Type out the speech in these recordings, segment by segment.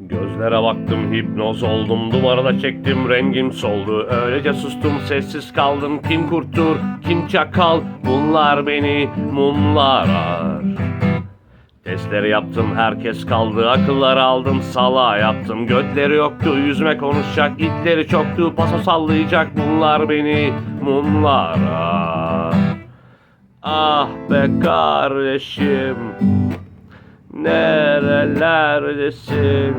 Gözlere baktım hipnoz oldum Duvara çektim rengim soldu. Öylece sustum sessiz kaldım Kim kurttur kim çakal Bunlar beni mumlar Testleri yaptım herkes kaldı Akılları aldım sala yaptım Götleri yoktu yüzme konuşacak itleri çoktu Paso sallayacak bunlar beni mumlara Ah be kardeşim Nerelerdesin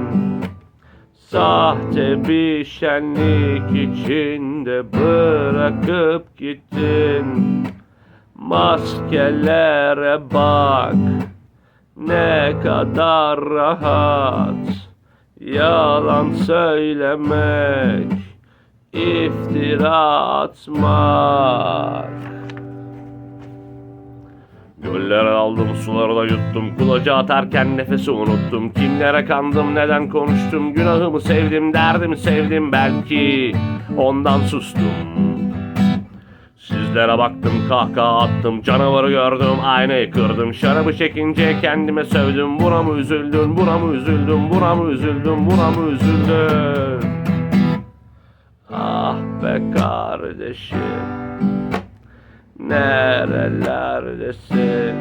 Sahte bir şenlik içinde bırakıp gittin. Maskelere bak ne kadar rahat. Yalan söylemek iftira atmak Göllere aldım suları da yuttum. Kulaca atarken nefesi unuttum. Kimlere kandım neden konuştum? Günahımı sevdim derdimi sevdim belki. Ondan sustum. Sizlere baktım kahkaha attım. Canavarı gördüm aynayı kırdım. Şarabı çekince kendime sövdüm. Buna mı üzüldün buna mı üzüldüm Buna mı üzüldüm buna mı üzüldün? Ah be kardeşim Nerelerdesin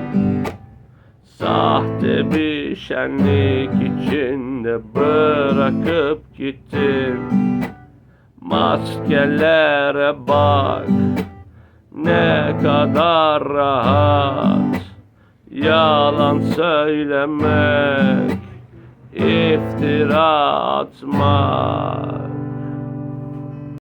Sahte bir şenlik içinde bırakıp gittin. Maskelere bak ne kadar rahat. Yalan söylemek iftira atmak